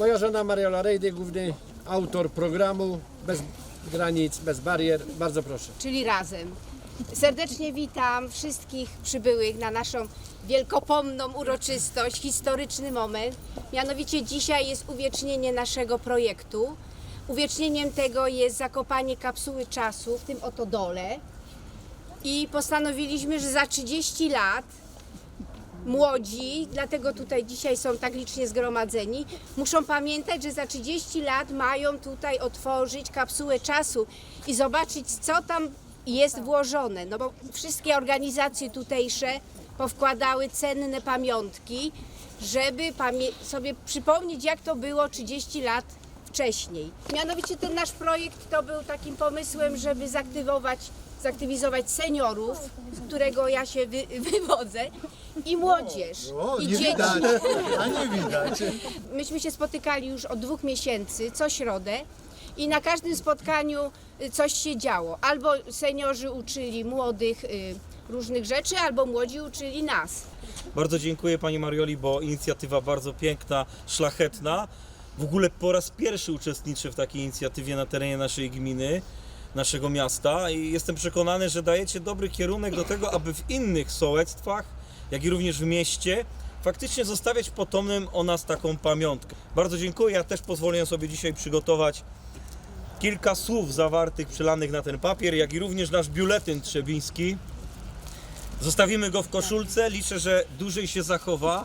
Moja żona Mariola Rejdy, główny autor programu Bez granic, bez barier. Bardzo proszę. czyli razem. Serdecznie witam wszystkich przybyłych na naszą wielkopomną uroczystość, historyczny moment. Mianowicie dzisiaj jest uwiecznienie naszego projektu. Uwiecznieniem tego jest zakopanie kapsuły czasu w tym oto dole. I postanowiliśmy, że za 30 lat młodzi, dlatego tutaj dzisiaj są tak licznie zgromadzeni, muszą pamiętać, że za 30 lat mają tutaj otworzyć kapsułę czasu i zobaczyć, co tam jest włożone. No bo wszystkie organizacje tutejsze powkładały cenne pamiątki, żeby sobie przypomnieć, jak to było 30 lat wcześniej. Mianowicie ten nasz projekt to był takim pomysłem, żeby zaktywować, zaktywizować seniorów, z którego ja się wy, wywodzę, i młodzież, O, i nie dzieci. widać, a nie widać. Myśmy się spotykali już od dwóch miesięcy, co środę. I na każdym spotkaniu y, coś się działo. Albo seniorzy uczyli młodych y, różnych rzeczy, albo młodzi uczyli nas. Bardzo dziękuję Pani Marioli, bo inicjatywa bardzo piękna, szlachetna. W ogóle po raz pierwszy uczestniczę w takiej inicjatywie na terenie naszej gminy, naszego miasta i jestem przekonany, że dajecie dobry kierunek do tego, aby w innych sołectwach, jak i również w mieście, faktycznie zostawiać potomnym o nas taką pamiątkę. Bardzo dziękuję. Ja też pozwolę sobie dzisiaj przygotować kilka słów zawartych, przelanych na ten papier, jak i również nasz biuletyn trzebiński. Zostawimy go w koszulce. Liczę, że dłużej się zachowa.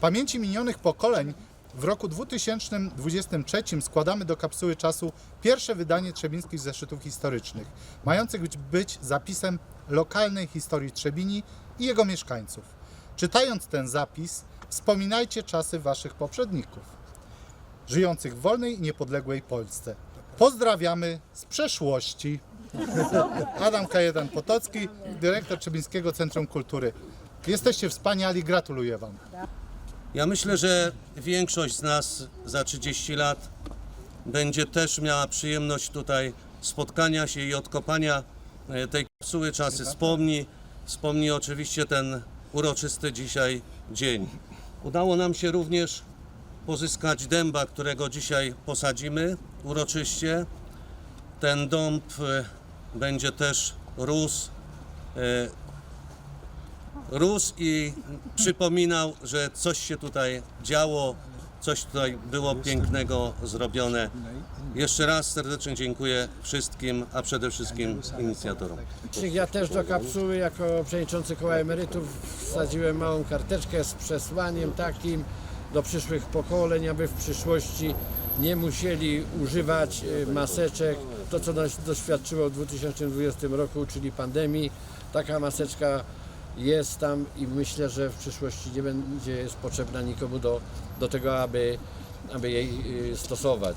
Pamięci minionych pokoleń w roku 2023 składamy do kapsuły czasu pierwsze wydanie trzebińskich zeszytów historycznych, mających być, zapisem lokalnej historii Trzebini i jego mieszkańców. Czytając ten zapis, wspominajcie czasy waszych poprzedników, żyjących w wolnej i niepodległej Polsce. Pozdrawiamy z przeszłości. Adam K1 Potocki, dyrektor Trzebińskiego Centrum Kultury. Jesteście wspaniali, gratuluję Wam. Ja myślę, że większość z nas za 30 lat będzie też miała przyjemność tutaj spotkania się i odkopania e, tej kapsuły czasy. Wspomni, wspomni oczywiście ten uroczysty dzisiaj dzień. Udało nam się również pozyskać dęba, którego dzisiaj posadzimy uroczyście. Ten dąb e, będzie też rósł e, rósł i przypominał, że coś się tutaj działo, coś tutaj było pięknego zrobione. Jeszcze raz serdecznie dziękuję wszystkim, a przede wszystkim inicjatorom. Ja też do kapsuły jako przewodniczący koła emerytów wsadziłem małą karteczkę z przesłaniem takim do przyszłych pokoleń, aby w przyszłości nie musieli używać y, maseczek. To, co nas doświadczyło w 2020 roku, czyli pandemii, taka maseczka jest tam i myślę, że w przyszłości nie będzie jest potrzebna nikomu do, do tego, aby, aby jej y, stosować.